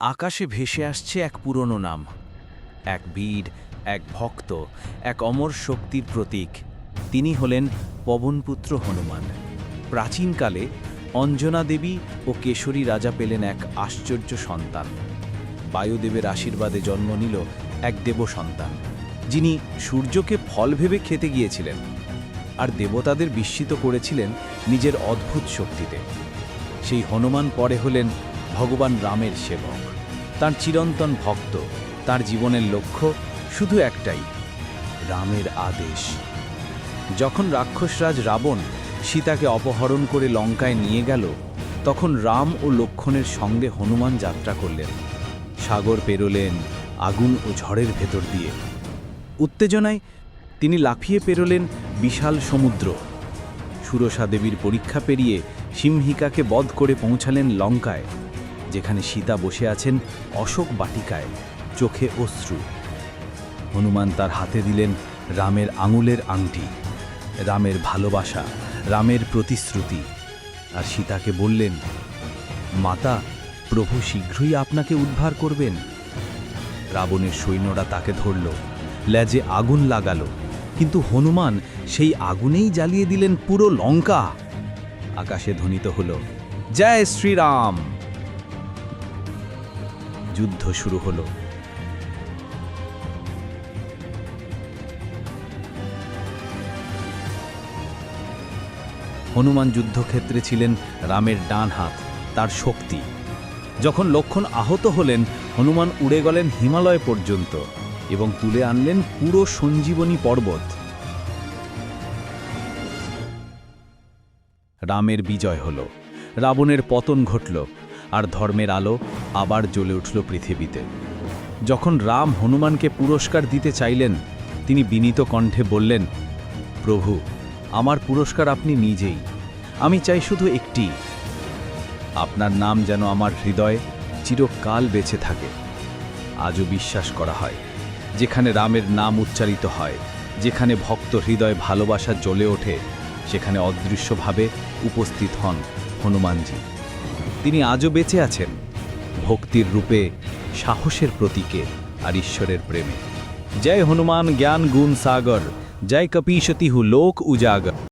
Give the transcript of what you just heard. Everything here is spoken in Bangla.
আকাশে ভেসে আসছে এক পুরনো নাম, এক বীর, এক ভক্ত, এক অমর শক্তির প্রতীক। তিনি হলেন পবনপুত্র হনুমান। প্রাচীনকালে অঞ্জনা দেবী ও কেশরী রাজা পেলেন এক আশ্চর্য সন্তান। বায়ুদেবের আশীর্বাদে জন্ম নিল এক দেব সন্তান, যিনি সূর্যকে ফল ভেবে খেতে গিয়েছিলেন আর দেবতাদের বিস্মিত করেছিলেন নিজের অদ্ভুত শক্তিতে। সেই হনুমান পরে হলেন ভগবান রামের সেবক। তার চিরন্তন ভক্ত, তার জীবনের লক্ষ্য শুধু একটাই, রামের আদেশ। যখন রাক্ষসরাজ রাবণ সীতাকে অপহরণ করে লঙ্কায় নিয়ে গেল, তখন রাম ও লক্ষণের সঙ্গে হনুমান যাত্রা করলেন। সাগর পেরোলেন আগুন ও ঝড়ের ভেতর দিয়ে। উত্তেজনায় তিনি লাফিয়ে পেরোলেন বিশাল সমুদ্র। সুরসা দেবীর পরীক্ষা পেরিয়ে সিংহিকাকে বধ করে পৌঁছালেন লঙ্কায়। যেখানে সীতা বসে আছেন অশোক বাটিকায়, চোখে অশ্রু। হনুমান তার হাতে দিলেন রামের আঙুলের আংটি, রামের ভালোবাসা, রামের প্রতিশ্রুতি। আর সীতাকে বললেন, মাতা, প্রভু শীঘ্রই আপনাকে উদ্ধার করবেন। রাবণের সৈন্যরা তাকে ধরল, ল্যাজে আগুন লাগালো। কিন্তু হনুমান সেই আগুনেই জ্বালিয়ে দিলেন পুরো লঙ্কা। আকাশে ধ্বনিত হল, জয় শ্রীরাম! যুদ্ধ শুরু হলো। হনুমান যুদ্ধক্ষেত্রে ছিলেন রামের ডান হাত, তার শক্তি। যখন লক্ষণ আহত হলেন, হনুমান উড়ে গেলেন হিমালয় পর্যন্ত এবং তুলে আনলেন পুরো সঞ্জীবনী পর্বত। রামের বিজয় হল। রাবণের পতন ঘটল, আর ধর্মের আলো আবার জ্বলে উঠল পৃথিবীতে। যখন রাম হনুমানকে পুরস্কার দিতে চাইলেন, তিনি বিনীত কণ্ঠে বললেন, প্রভু, আমার পুরস্কার আপনি নিজেই। আমি চাই শুধু একটি। আপনার নাম যেন আমার হৃদয়ে চিরকাল বেঁচে থাকে। আজও বিশ্বাস করা হয়, যেখানে রামের নাম উচ্চারিত হয়, যেখানে ভক্ত হৃদয় ভালোবাসা জ্বলে ওঠে, সেখানে অদৃশ্যভাবে উপস্থিত হন হনুমানজি। তিনি আজও বেঁচে আছেন। ভক্তির রূপে, সাহসের প্রতীকে আর ঈশ্বরের প্রেমে। জয় হনুমান, জ্ঞান, গুণ, সাগর। জয় কপিশতিহু লোক উজাগর।